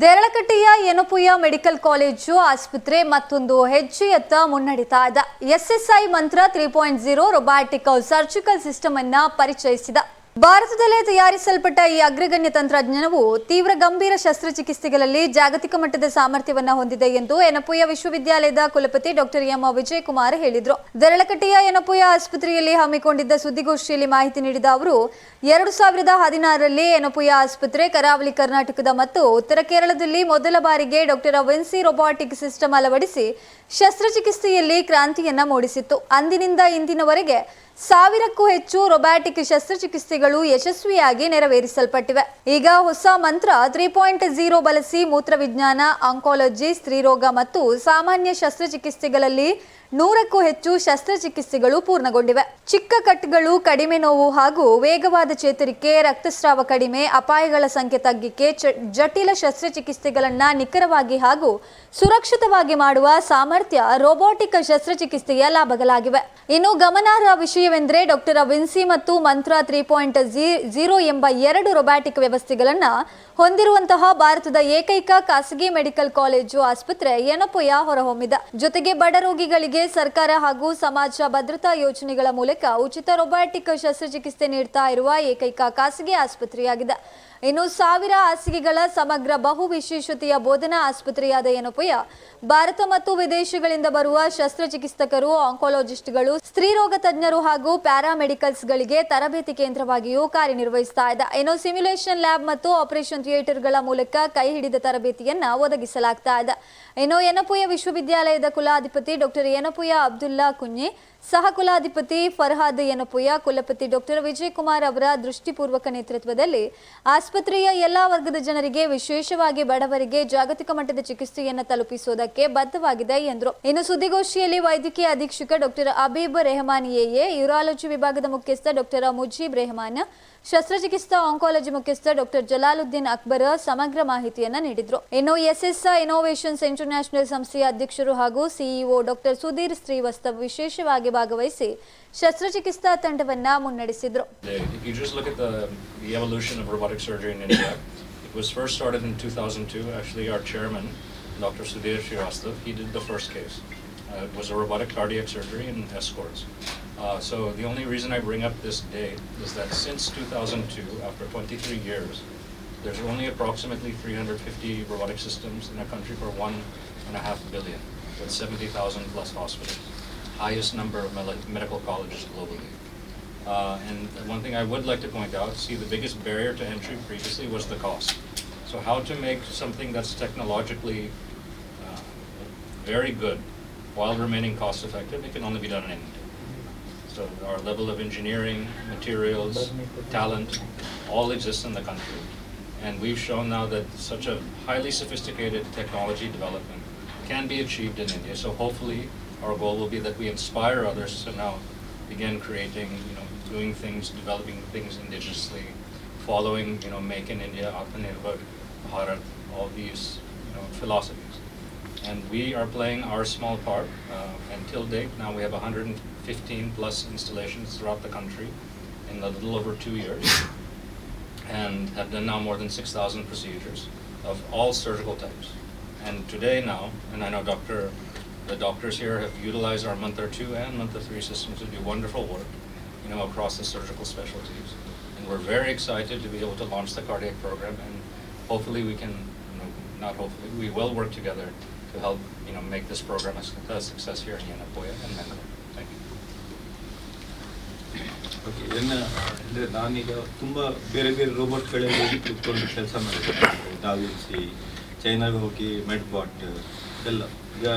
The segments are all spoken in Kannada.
ದೇರಳಕಟ್ಟೆಯ ಯನಪುಯ ಮೆಡಿಕಲ್ ಕಾಲೇಜು ಆಸ್ಪತ್ರೆ ಮತ್ತೊಂದು ಹೆಜ್ಜೆಯತ್ತ ಮುನ್ನಡೀತಾ ಇದೆ. SSI Mantra three point zero robotic surgical system ಅನ್ನ ಪರಿಚಯಿಸಿದ. ಭಾರತದಲ್ಲೇ ತಯಾರಿಸಲ್ಪಟ್ಟ ಈ ಅಗ್ರಗಣ್ಯ ತಂತ್ರಜ್ಞಾನವು ತೀವ್ರ ಗಂಭೀರ ಶಸ್ತ್ರಚಿಕಿತ್ಸೆಗಳಲ್ಲಿ ಜಾಗತಿಕ ಮಟ್ಟದ ಸಾಮರ್ಥ್ಯವನ್ನ ಹೊಂದಿದೆ ಎಂದು ಎನಪುಯ ವಿಶ್ವವಿದ್ಯಾಲಯದ ಕುಲಪತಿ ಡಾಕ್ಟರ್ ಎಂ ವಿಜಯಕುಮಾರ್ ಹೇಳಿದರು. ದರಳಕಟ್ಟೆಯ ಎನಪುಯ ಆಸ್ಪತ್ರೆಯಲ್ಲಿ ಹಮ್ಮಿಕೊಂಡಿದ್ದ ಸುದ್ದಿಗೋಷ್ಠಿಯಲ್ಲಿ ಮಾಹಿತಿ ನೀಡಿದ ಅವರು, ಎರಡು ಸಾವಿರದ ಹದಿನಾರರಲ್ಲಿ ಎನಪುಯ ಆಸ್ಪತ್ರೆ ಕರಾವಳಿ ಕರ್ನಾಟಕದ ಮತ್ತು ಉತ್ತರ ಕೇರಳದಲ್ಲಿ ಮೊದಲ ಬಾರಿಗೆ ಡಾಕ್ಟರ್ ವೆನ್ಸಿ ರೊಬಾಟಿಕ್ ಸಿಸ್ಟಮ್ ಅಳವಡಿಸಿ ಶಸ್ತ್ರಚಿಕಿತ್ಸೆಯಲ್ಲಿ ಕ್ರಾಂತಿಯನ್ನ ಮೂಡಿಸಿತ್ತು. ಅಂದಿನಿಂದ ಇಂದಿನವರೆಗೆ ಸಾವಿರಕ್ಕೂ ಹೆಚ್ಚು ರೊಬ್ಯಾಟಿಕ್ ಶಸ್ತ್ರಚಿಕಿತ್ಸೆಗಳು ಯಶಸ್ವಿಯಾಗಿ ನೆರವೇರಿಸಲ್ಪಟ್ಟಿವೆ. ಈಗ ಹೊಸ ಮಂತ್ರ ತ್ರೀ ಪಾಯಿಂಟ್ ಜೀರೋ ಬಳಸಿ ಮೂತ್ರವಿಜ್ಞಾನ ಆಂಕಾಲಜಿ ಸ್ತ್ರೀರೋಗ ಮತ್ತು ಸಾಮಾನ್ಯ ಶಸ್ತ್ರಚಿಕಿತ್ಸೆಗಳಲ್ಲಿ ನೂರಕ್ಕೂ ಹೆಚ್ಚು ಶಸ್ತ್ರಚಿಕಿತ್ಸೆಗಳು ಪೂರ್ಣಗೊಂಡಿವೆ. ಚಿಕ್ಕ ಕಟ್ಗಳು, ಕಡಿಮೆ ನೋವು ಹಾಗೂ ವೇಗವಾದ ಚೇತರಿಕೆ, ರಕ್ತಸ್ರಾವ ಕಡಿಮೆ, ಅಪಾಯಗಳ ಸಂಖ್ಯೆ ತಗ್ಗಿಕೆ ಜಟಿಲ ಶಸ್ತ್ರಚಿಕಿತ್ಸೆಗಳನ್ನ ನಿಖರವಾಗಿ ಹಾಗೂ ಸುರಕ್ಷಿತವಾಗಿ ಮಾಡುವ ಸಾಮರ್ಥ್ಯ ರೋಬೋಟಿಕ್ ಶಸ್ತ್ರಚಿಕಿತ್ಸೆಯ ಲಾಭಗಳಾಗಿವೆ. ಇನ್ನು ಗಮನಾರ್ಹ ವಿಷಯವೆಂದರೆ ಡಾಕ್ಟರ್ ವಿನ್ಸಿ ಮತ್ತು ಮಂತ್ರ ತ್ರೀ ಪಾಯಿಂಟ್ ಜೀರೋ ಎಂಬ ಎರಡು ರೊಬ್ಯಾಟಿಕ್ ವ್ಯವಸ್ಥೆಗಳನ್ನು ಹೊಂದಿರುವಂತಹ ಭಾರತದ ಏಕೈಕ ಖಾಸಗಿ ಮೆಡಿಕಲ್ ಕಾಲೇಜು ಆಸ್ಪತ್ರೆ ಎನಪೊಯ ಹೊರಹೊಮ್ಮಿದೆ. ಜೊತೆಗೆ ಬಡ ರೋಗಿಗಳಿಗೆ ಸರ್ಕಾರ ಹಾಗೂ ಸಮಾಜ ಭದ್ರತಾ ಯೋಜನೆಗಳ ಮೂಲಕ ಉಚಿತ ರೊಬ್ಯಾಟಿಕ್ ಶಸ್ತ್ರಚಿಕಿತ್ಸೆ ನೀಡ್ತಾ ಇರುವ ಏಕೈಕ ಖಾಸಗಿ ಆಸ್ಪತ್ರೆಯಾಗಿದೆ. ಇನ್ನು ಸಾವಿರ ಹಾಸಿಗೆಗಳ ಸಮಗ್ರ ಬಹು ವಿಶೇಷತೆಯ ಬೋಧನಾ ಆಸ್ಪತ್ರೆಯಾದ ಎನಪುಯ ಭಾರತ ಮತ್ತು ವಿದೇಶಗಳಿಂದ ಬರುವ ಶಸ್ತ್ರಚಿಕಿತ್ಸಕರು ಆಂಕೋಲಜಿಸ್ಟ್ಗಳು ಸ್ತ್ರೀರೋಗ ತಜ್ಞರು ಹಾಗೂ ಪ್ಯಾರಾಮೆಡಿಕಲ್ಸ್ಗಳಿಗೆ ತರಬೇತಿ ಕೇಂದ್ರವಾಗಿಯೂ ಕಾರ್ಯನಿರ್ವಹಿಸ್ತಾ ಇದೆ ಇನ್ನು ಸಿಮ್ಯುಲೇಷನ್ ಲ್ಯಾಬ್ ಮತ್ತು ಆಪರೇಷನ್ ಥಿಯೇಟರ್ಗಳ ಮೂಲಕ ಕೈ ಹಿಡಿದ ತರಬೇತಿಯನ್ನು ಒದಗಿಸಲಾಗ್ತಾ ಇದೆ. ಇನ್ನು ಯನಪುಯ ವಿಶ್ವವಿದ್ಯಾಲಯದ ಕುಲಾಧಿಪತಿ ಡಾಕ್ಟರ್ ಯನಪುಯ ಅಬ್ದುಲ್ಲಾ ಕುഞ്ഞಿ ಸಹ ಕುಲಾಧಿಪತಿ ಫರ್ಹಾದ್ ಯನಪುಯ ಕುಲಪತಿ ಡಾಕ್ಟರ್ ವಿಜಯಕುಮಾರ್ ಅವರ ದೃಷ್ಟಿಪೂರ್ವಕ ನೇತೃತ್ವದಲ್ಲಿ ಆಸ್ಪತ್ರೆಯ ಎಲ್ಲಾ ವರ್ಗದ ಜನರಿಗೆ ವಿಶೇಷವಾಗಿ ಬಡವರಿಗೆ ಜಾಗತಿಕ ಮಟ್ಟದ ಚಿಕಿತ್ಸೆಯನ್ನು ತಲುಪಿಸುವುದಕ್ಕೆ ಬದ್ಧವಾಗಿದೆ ಎಂದರು. ಇನ್ನು ಸುದ್ದಿಗೋಷ್ಠಿಯಲ್ಲಿ ವೈದ್ಯಕೀಯ ಅಧೀಕ್ಷಕ doctor Abeeb Rehman A A, urology ವಿಭಾಗದ ಮುಖ್ಯಸ್ಥ ಡಾಕ್ಟರ್ ಮುಜೀಬ್ ರೆಹಮಾನ್, ಶಸ್ತ್ರಚಿಕಿತ್ಸಾ ಆಂಕಾಲಜಿ ಮುಖ್ಯಸ್ಥ ಡಾಕ್ಟರ್ ಜಲಾಲುದ್ದೀನ್ ಅಕ್ಬರ್ ಸಮಗ್ರ ಮಾಹಿತಿಯನ್ನು ನೀಡಿದರು. ಇನ್ನು ಎಸ್ಎಸ್ಎ ಇನೋವೇಷನ್ಸ್ ಇಂಟರ್ನ್ಯಾಷನಲ್ ಸಂಸ್ಥೆಯ ಅಧ್ಯಕ್ಷರು ಹಾಗೂ ಸಿಇಒ ಡಾಕ್ಟರ್ ಸುಧೀರ್ ಶ್ರೀವಸ್ತವ್ ವಿಶೇಷವಾಗಿ ಭಾಗವಹಿಸಿ ಶಸ್ತ್ರಚಿಕಿತ್ಸಾ ತಂಡವನ್ನ ಮುನ್ನಡೆಸಿದ್ರು The- If you just look at the, the evolution of robotic surgery in India, it was first started in 2002. Actually, our chairman, Dr. Sudhir Srivastav, he did the first case. Uh, it was a robotic cardiac surgery in escorts. Uh, so the only reason I bring up this date is that since 2002, after 23 years, there's only approximately 350 robotic systems in a country for one and a half billion, with 70,000 plus hospitals, highest number of medical colleges globally. Uh, and one thing I would like to point out, see, the biggest barrier to entry previously was the cost. So how to make something that's technologically uh, very good while remaining cost effective, it can only be done in India. So our level of engineering, materials, talent, all exists in the country. And we've shown now that such a highly sophisticated technology development can be achieved in India. So hopefully, our goal will be that we inspire others to now begin creating, you know, doing things, developing things indigenously, following, you know, Make in India, Atmanirbhar Bharat, all these, you know, philosophies. And we are playing our small part. Uh, until date, now we have 115 plus installations throughout the country in a little over two years, and have done now more than 6,000 procedures of all surgical types. And today now, and I know Doctor, the doctors here have utilized our Mantra 2 and Mantra 3 systems to do wonderful work, you know, across the surgical specialties. And we're very excited to be able to launch the cardiac program, and hopefully we can, you know, not hopefully, we will work together to help, you know, make this program a suc- a success here in Yanapoya and Mangalore. Thank you. Okay ಇದನ್ನ ಅಂದರೆ ನಾನೀಗ ತುಂಬ ಬೇರೆ ಬೇರೆ ರೋಬೋಟ್ಗಳಲ್ಲಿ ಕುತ್ಕೊಂಡು ಕೆಲಸ ಮಾಡಿದ್ದೆ ಡಾವಿನ್ಸಿ ಚೈನಾಗೆ ಹೋಗಿ ಮೆಡ್ಬಾಟ್ ಎಲ್ಲ ಈಗ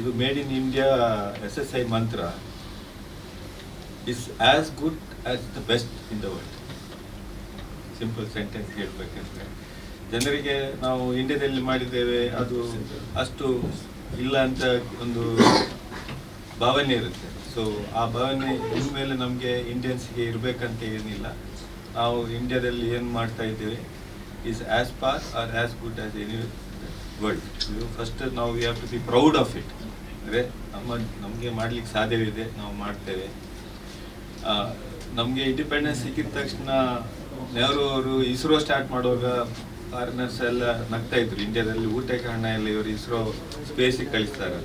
ಇದು made in India S S I Mantra is as good as the best in the world simple sentence ಹೇಳ್ಬೇಕಂದ್ರೆ, ಜನರಿಗೆ ನಾವು ಇಂಡಿಯಾದಲ್ಲಿ ಮಾಡಿದ್ದೇವೆ, ಅದು ಅಷ್ಟು ಇಲ್ಲ ಅಂತ ಒಂದು ಭಾವನೆ ಇರುತ್ತೆ. ಸೊ ಆ ಭಾವನೆ ಇನ್ಮೇಲೆ ನಮಗೆ ಇಂಡಿಯನ್ಸ್ಗೆ ಇರಬೇಕಂತ ಏನಿಲ್ಲ. ನಾವು ಇಂಡಿಯಾದಲ್ಲಿ ಏನು ಮಾಡ್ತಾ ಇದ್ದೇವೆ is as pass are as good as any world ಇದು ಫಸ್ಟ್ ನಾವು we have to be proud of it ಅಂದರೆ ನಮ್ಮ, ನಮಗೆ ಮಾಡ್ಲಿಕ್ಕೆ ಸಾಧ್ಯವಿದೆ, ನಾವು ಮಾಡ್ತೇವೆ. ನಮಗೆ ಇಂಡಿಪೆಂಡೆನ್ಸ್ ಸಿಕ್ಕಿದ ತಕ್ಷಣ ನೆಹರು ಅವರು ಇಸ್ರೋ ಸ್ಟಾರ್ಟ್ ಮಾಡುವಾಗ ಫಾರಿನರ್ಸ್ ಎಲ್ಲ ನಗ್ತಾ ಇದ್ರು. ಇಂಡಿಯಾದಲ್ಲಿ ಊಟಕ್ಕೆ ಕಾರಣ ಎಲ್ಲ ಇವರು ಇಸ್ರೋ ಸ್ಪೇಸಿಗೆ ಕಳಿಸ್ತಾರೆ.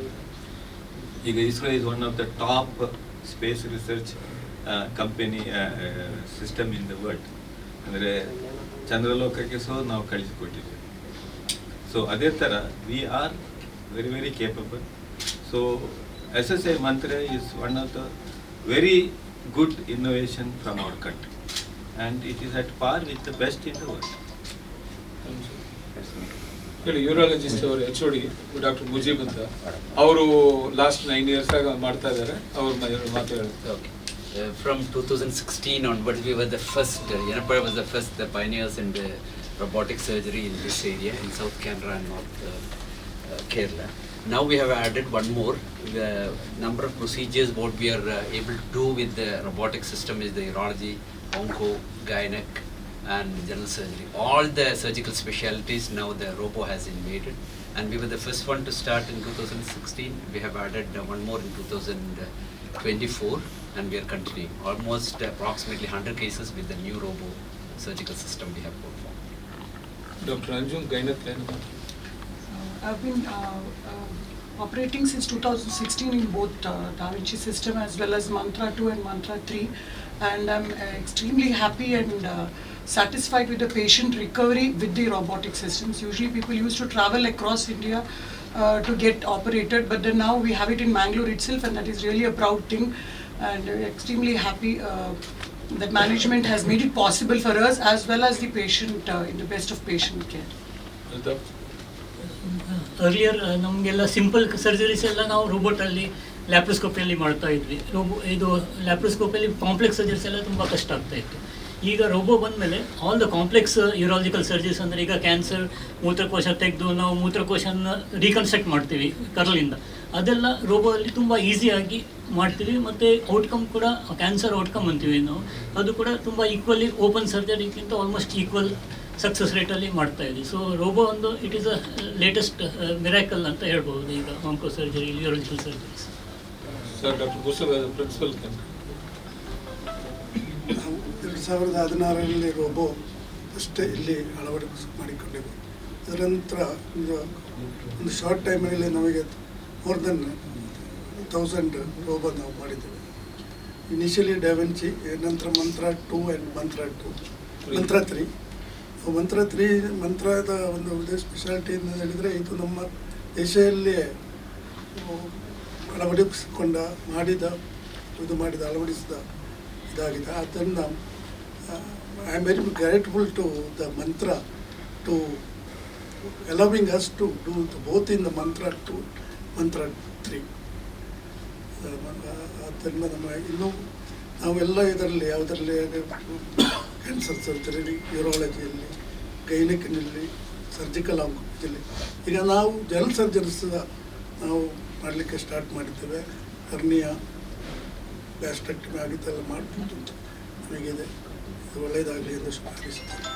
ಈಗ ISRO is one of the top space research company system in the world ಅಂದರೆ ಚಂದ್ರಲೋಕಕ್ಕೆ ಸಹ ನಾವು ಕಳಿಸಿಕೊಟ್ಟಿದ್ದೇವೆ. ಸೊ ಅದೇ ಥರ we are very very capable so S S I Mantra is one of the very good innovation from our country and it is at par with the best in the world ಹೇಳಿ ಯೂರಾಲಜಿಸ್ಟ್ ಅವರು ಎಚ್ ಡಿ ಡಾಕ್ಟರ್ ಮುಜೀಬ್ ಅಂತ ಅವರು ಲಾಸ್ಟ್ ನೈನ್ ಇಯರ್ಸ್ ಆಗ ಮಾಡ್ತಾ ಇದ್ದಾರೆ ಅವ್ರ ಮಾತು ಹೇಳ್ತಾರೆ. From Uh, from 2016 onwards, we were the first, uh, Yanapara was the first, the pioneers in the robotic surgery in this area, in South Canara and North uh, uh, Kerala. Now we have added one more. The number of procedures what we are uh, able to do with the robotic system is the urology, onco, gynec, and general surgery. All the surgical specialties now the robo has invaded, and we were the first one to start in 2016. We have added one more in 2024, and we are continuing. Almost approximately 100 cases with the new robo surgical system we have performed. Dr. Anjum, gynecologist. Uh, I've been uh, uh, operating since 2016 in both uh, Da Vinci system as well as Mantra 2 and Mantra 3 and I'm uh, extremely happy and uh, satisfied with the patient recovery with the robotic systems. Usually people used to travel across India uh, to get operated but then now we have it in Mangalore itself and that is really a proud thing. And we're extremely happy uh, that management has made it possible for us as well as the patient uh, in the best of patient care. Altaf earlier ನಮಗೆಲ್ಲ ಸಿಂಪಲ್ ಸರ್ಜರೀಸ್ ಎಲ್ಲ ನಾವು ರೋಬೋಟಲ್ಲಿ ಲ್ಯಾಪ್ರೋಸ್ಕೋಪಿಯಲ್ಲಿ ಮಾಡ್ತಾ ಇದ್ವಿ. ರೋಬೋ ಇದು ಲ್ಯಾಪ್ರೋಸ್ಕೋಪಿಯಲ್ಲಿ ಕಾಂಪ್ಲೆಕ್ಸ್ ಸರ್ಜರೀಸ್ ಎಲ್ಲ ತುಂಬ ಕಷ್ಟ ಆಗ್ತಾ ಇತ್ತು. ಈಗ ರೋಬೋ ಬಂದಮೇಲೆ all the complex urological surgeries ಅಂದರೆ ಈಗ ಕ್ಯಾನ್ಸರ್ ಮೂತ್ರಕೋಶ ತೆಗೆದು ನಾವು ಮೂತ್ರಕೋಶನ ರೀಕನ್ಸ್ಟ್ರಕ್ಟ್ ಮಾಡ್ತೀವಿ ಕರಲಿಂದ. ಅದೆಲ್ಲ ರೋಬೋ ಅಲ್ಲಿ ತುಂಬ ಈಸಿಯಾಗಿ ಮಾಡ್ತೀವಿ. ಮತ್ತು ಔಟ್ಕಮ್ ಕೂಡ ಕ್ಯಾನ್ಸರ್ ಔಟ್ಕಮ್ ಅಂತೀವಿ ನಾವು. ಅದು ಕೂಡ ತುಂಬ ಈಕ್ವಲಿ ಓಪನ್ ಸರ್ಜರಿಗಿಂತ ಆಲ್ಮೋಸ್ಟ್ ಈಕ್ವಲ್ ಸಕ್ಸಸ್ ರೇಟಲ್ಲಿ ಮಾಡ್ತಾ ಇದ್ದೀವಿ. ಸೊ ರೋಬೋ ಒಂದು it is a latest miracle ಅಂತ ಹೇಳ್ಬೋದು ಈಗ onco surgery urological surgery sir doctor principal ಎರಡು ಸಾವಿರದ ಹದಿನಾರರಲ್ಲಿ ರೋಬೋ ಅಷ್ಟೇ ಇಲ್ಲಿ ಅಳವಡಿಕೆ ಮಾಡಿಕೊಂಡೆವು ಅದರ ನಂತರ ಒಂದು ಒಂದು ಶಾರ್ಟ್ ಟೈಮಲ್ಲಿ ನಮಗೆ ಮೋರ್ ದೆನ್ ತೌಸಂಡ್ ರೋಬೋ ನಾವು ಮಾಡಿದ್ದೇವೆ. ಇನಿಷಿಯಲಿ ಡ್ಯಾವೆನ್ಚಿ ನಂತರ Mantra two and Mantra two Mantra three Mantra three ಮಂತ್ರದ ಒಂದು ಸ್ಪೆಷಾಲಿಟಿ ಅಂತ ಹೇಳಿದರೆ ಇದು ನಮ್ಮ ದೇಶದಲ್ಲಿ ಅಳವಡಿಸಿಕೊಂಡ ಮಾಡಿದ ಇದು ಮಾಡಿದ ಅಳವಡಿಸಿದ ಇದಾಗಿದೆ. ಆದ್ದರಿಂದ I am very grateful to the Mantra two allowing us to do both in the Mantra two Mantra three ಆದ್ದರಿಂದ ನಮ್ಮ ಇನ್ನೂ ನಾವೆಲ್ಲ ಇದರಲ್ಲಿ, ಯಾವುದರಲ್ಲಿ ಕ್ಯಾನ್ಸರ್ ಸರ್ಜರಿ ಯೂರಾಲಜಿಯಲ್ಲಿ ಗೈನಿಕ್ನಲ್ಲಿ ಸರ್ಜಿಕಲ್ ಆಂಕೋಲಜಿಯಲ್ಲಿ ಈಗ ನಾವು ಜನರಲ್ ಸರ್ಜರಿಸ್ ನಾವು ಮಾಡಲಿಕ್ಕೆ ಸ್ಟಾರ್ಟ್ ಮಾಡಿದ್ದೇವೆ. ಹರ್ನಿಯ ಗ್ಯಾಸ್ಟ್ರೆಕ್ಟಮಿ ಆಗಿದ್ದೆಲ್ಲ ಮಾಡ್ಬೋದು ನಮಗಿದೆ. ಒಳ್ಳೆಯದಾಗಲಿ ಎಂದು ಶುಭಾರಿಸುತ್ತೇನೆ